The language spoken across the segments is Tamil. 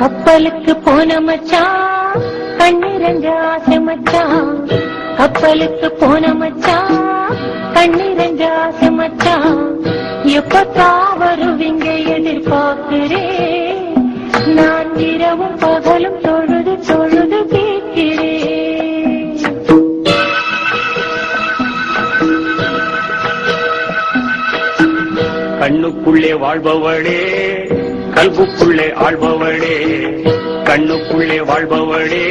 கப்பலுக்கு போன மச்சான் கண்ணிரங்க ஆசை மச்சான் கப்பலுக்கு போன மச்சான் கண்ணிரங்க ஆசை மச்சான் எப்பத்தா வருவீங்க எதிர்பார்க்கிறேன் நான் இரவும் பகலும் தொழுது தொழுது கேட்கிறேன் கண்ணுக்குள்ளே வாழ்பவளே கல்புக்குள்ளே ஆள்பவளே கண்ணுக்குள்ளே வாழ்பவளே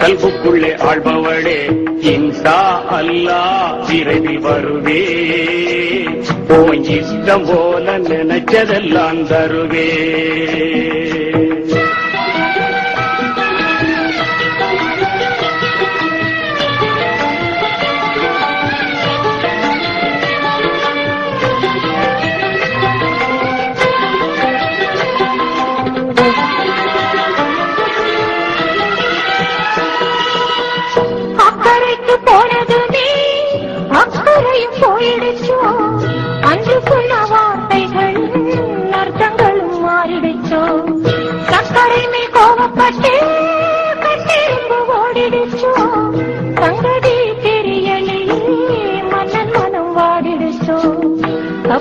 கல்புக்குள்ளே ஆள்பவளே இன்சா அல்லா விரைவில் வருவே. உன் இஷ்டம் போல நினைச்சதெல்லாம் தருவே.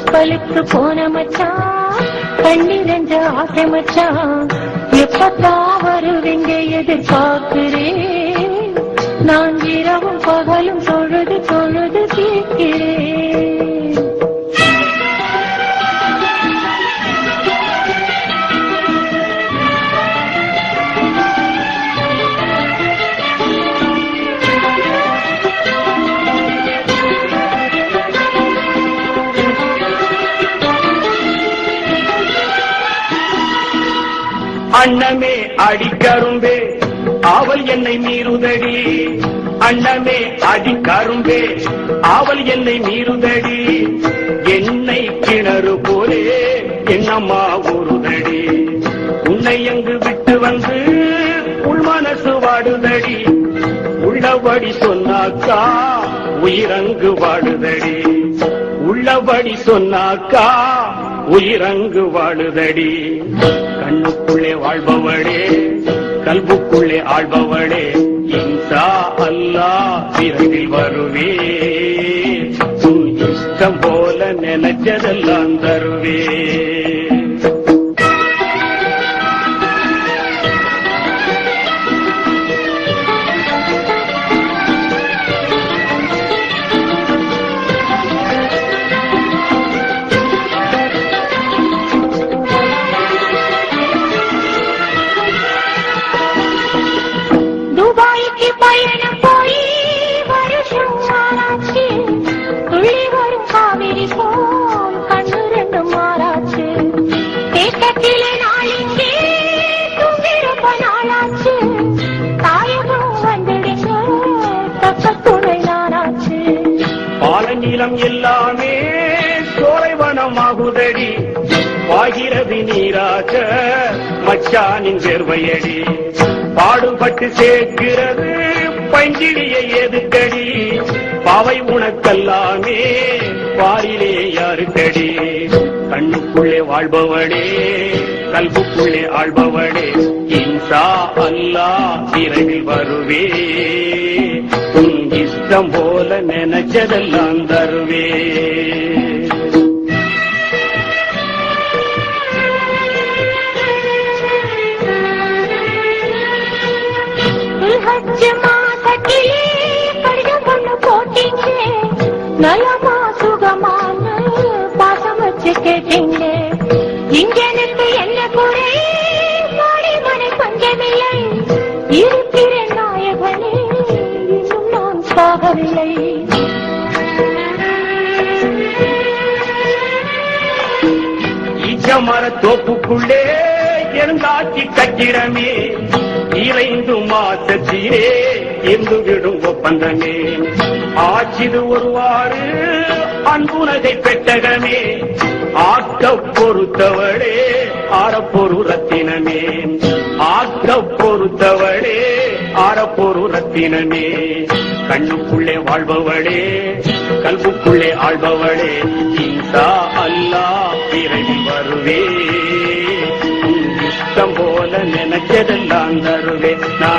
கப்பலுக்கு போன மச்சான் கண்ணிரஞ்ச ஆசை மச்சான் எப்பத்தா வருவீங்க எதிர்பார்க்கிறேன். நான் இரவும் பகலும் தொழுது தொழுது அண்ணமே அடிக்கரும்பே அவள் என்னை மீறுதடி. அண்ணமே அடிக்கரும்பே அவள் என்னை மீறுதடி. என்னை கிணறு போலே என்னம்மா ஊறுதடி. உன்னை எங்கு விட்டு வந்து உள் மனசு வாடுதடி. உள்ளபடி சொன்னாக்கா உயிரங்கு வாடுதடி. உள்ளபடி சொன்னாக்கா உயிரங்கு வாழுதடி. கண்ணுக்குள்ளே வாழ்பவளே கல்புக்குள்ளே ஆள்பவளே இன்சா அல்லா விரைவில் வருவே இஷ்டம் போல நினைச்சதெல்லாம் தருவே பால நீளம் எல்லாமே சோலைவனமாகுதடி. பாகிறது நீராக மச்சானின் வேர்வையடி பாடுபட்டு சேர்க்கிறது பஞ்சிலியை எதுக்கடி பாவை உனக்கல்லாமே பாரிலே யாருக்கடி. கண்ணுக்குள்ளே வாழ்பவளே கல்புக்குள்ளே ஆள்பவளே இன்சா அல்லா விரைவில் வருவே உன் இஷ்டம் போல நினைச்சதெல்லாம் தருவே. நலமா சுகமான பாசம் வச்சு கேட்டீங்க இங்க எனக்கு என்ன குறை? மாடி மனை பஞ்சமில்லை இருக்கிறேன் ஈச்சமர தோப்புக்குள்ளே இருந்தாச்சி கட்டிடமே. இறைந்து மாசத்திலே இருந்து விடும் ஒப்பந்தமே. ஆச்சிது ஒருவாறு அன்புனதை பெட்டகமே. ஆக்க பொறுத்தவளே ஆரப்பொரு ரத்தினமே. ஆக்க பொறுத்தவளே ஆரப்பொரு ரத்தினமே. கண்ணுக்குள்ளே வாழ்பவளே கல்புக்குள்ளே ஆழ்பவளே இன்சா அல்லா விரைவில் வருவே. இஷ்டம் போல நினைச்சதெல்லாம் தருவே. நான்